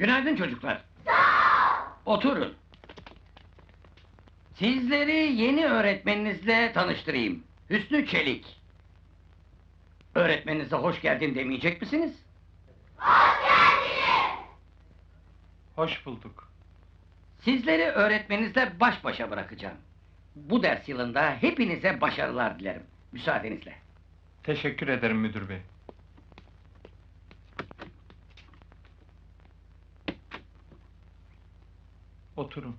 Günaydın çocuklar. Oturun. Sizleri yeni öğretmeninizle tanıştırayım. Hüsnü Çelik. Öğretmeninize hoş geldin demeyecek misiniz? Hoş bulduk. Sizleri öğretmeninizle baş başa bırakacağım. Bu ders yılında hepinize başarılar dilerim. Müsaadenizle. Teşekkür ederim müdür bey. Oturun.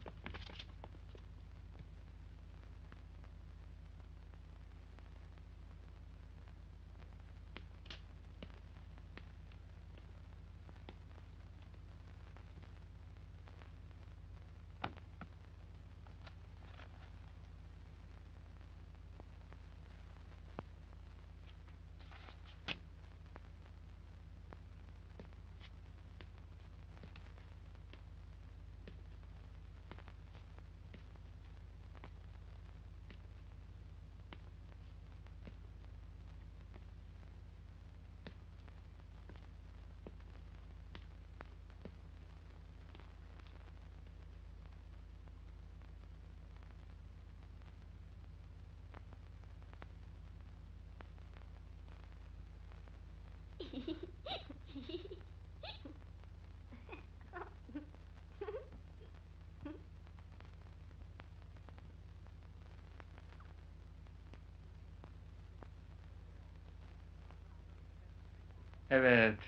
Evet.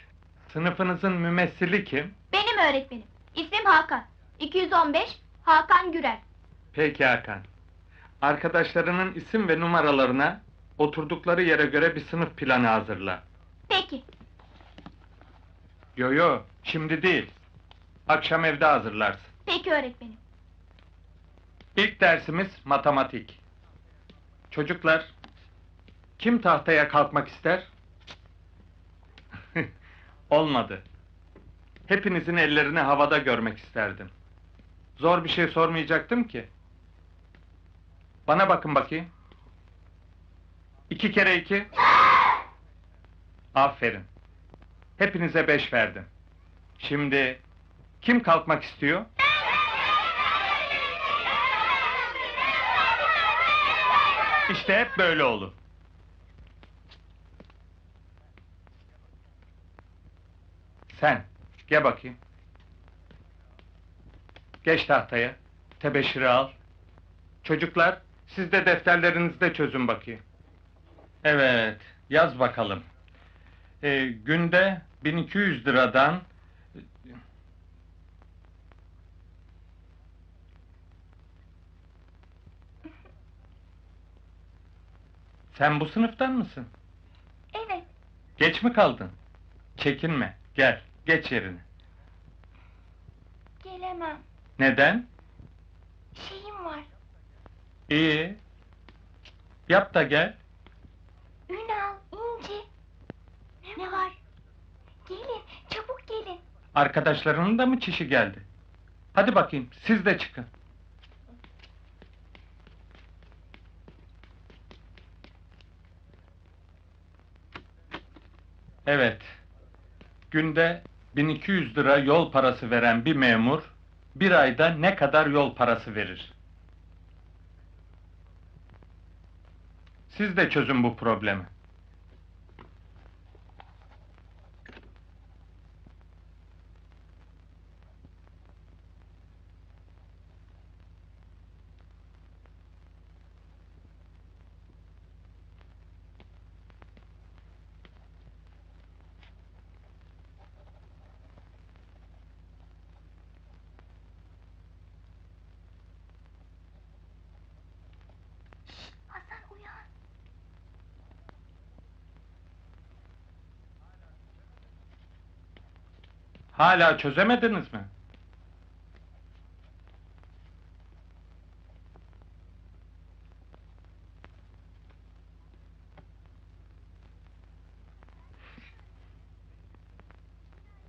Sınıfınızın mümessili kim? Benim öğretmenim. İsmim Hakan. 215 Hakan Gürel. Peki Hakan. Arkadaşlarının isim ve numaralarına oturdukları yere göre bir sınıf planı hazırla. Peki. Yo yo, şimdi değil. Akşam evde hazırlarsın. Peki öğretmenim. İlk dersimiz matematik. Çocuklar, kim tahtaya kalkmak ister? Olmadı. Hepinizin ellerini havada görmek isterdim. Zor bir şey sormayacaktım ki. Bana bakın bakayım. İki kere iki. Aferin. Hepinize beş verdim. Şimdi kim kalkmak istiyor? İşte hep böyle olur. Sen, gel bakayım. Geç tahtaya, tebeşiri al. Çocuklar, siz de defterlerinizde çözün bakayım. Evet, yaz bakalım. Ee, günde 1200 liradan... Sen bu sınıftan mısın? Evet. Geç mi kaldın? Çekinme, gel, geç yerine. Gelemem. Neden? Şeyim var. İyi. Yap da gel. Ünal, İnci. Ne, var? Gelin, çabuk gelin. Arkadaşlarının da mı çişi geldi? Hadi bakayım, siz de çıkın. Evet. Günde 1200 lira yol parası veren bir memur, bir ayda ne kadar yol parası verir? Siz de çözün bu problemi. Hala çözemediniz mi?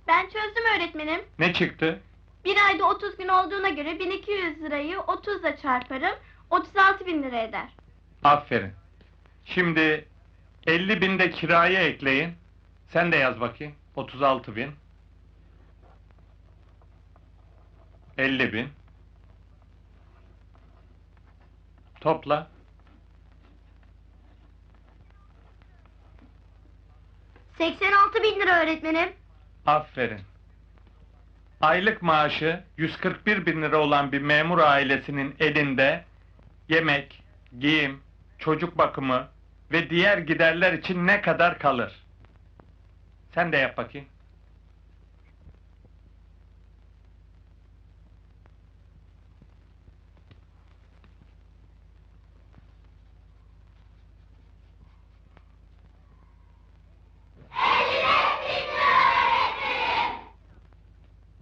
Ben çözdüm öğretmenim. Ne çıktı? Bir ayda 30 gün olduğuna göre 1200 lirayı 30 ile çarparım. 36 bin lira eder. Aferin. Şimdi 50 bin de kiraya ekleyin. Sen de yaz bakayım. 36 bin. 50 bin. Topla. Seksen altı bin lira öğretmenim. Aferin. Aylık maaşı 141 bin lira olan bir memur ailesinin elinde yemek, giyim, çocuk bakımı ve diğer giderler için ne kadar kalır? Sen de yap bakayım.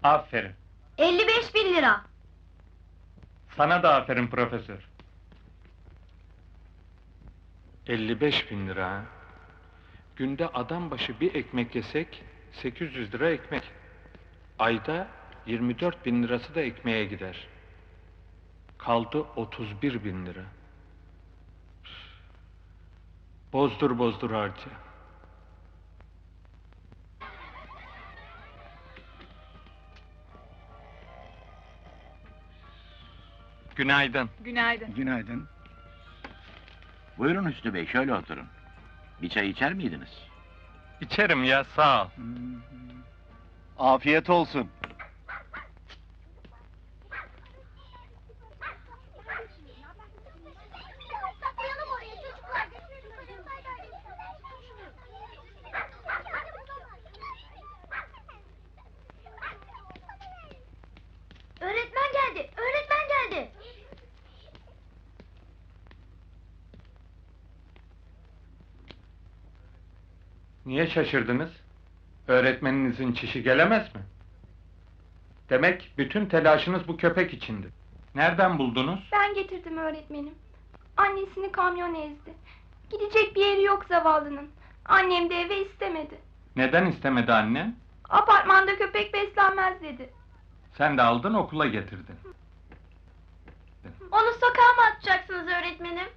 Aferin. Elli beş bin lira. Sana da aferin profesör. 55 bin lira. ha? Günde adam başı bir ekmek yesek 800 lira ekmek. Ayda 24 bin lirası da ekmeğe gider. Kaldı 31 bin lira. Bozdur bozdur harca. Günaydın. Günaydın. Günaydın. Buyurun Hüsnü Bey, şöyle oturun. Bir çay içer miydiniz? İçerim ya sağ ol. Afiyet olsun. Öğretmen geldi. Öğretmen geldi. Niye şaşırdınız? Öğretmeninizin çişi gelemez mi? Demek bütün telaşınız bu köpek içindi. Nereden buldunuz? Ben getirdim öğretmenim. Annesini kamyon ezdi. Gidecek bir yeri yok zavallının. Annem de eve istemedi. Neden istemedi annen? Apartmanda köpek beslenmez dedi. Sen de aldın okula getirdin. Onu sokağa mı atacaksınız öğretmenim?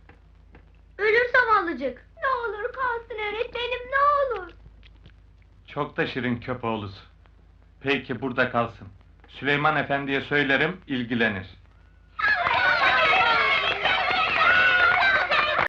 Ölür zavallıcık. Ne olur kalsın öğretmenim ne. Çok da şirin köpoğlusu. Peki burada kalsın. Süleyman Efendi'ye söylerim, ilgilenir.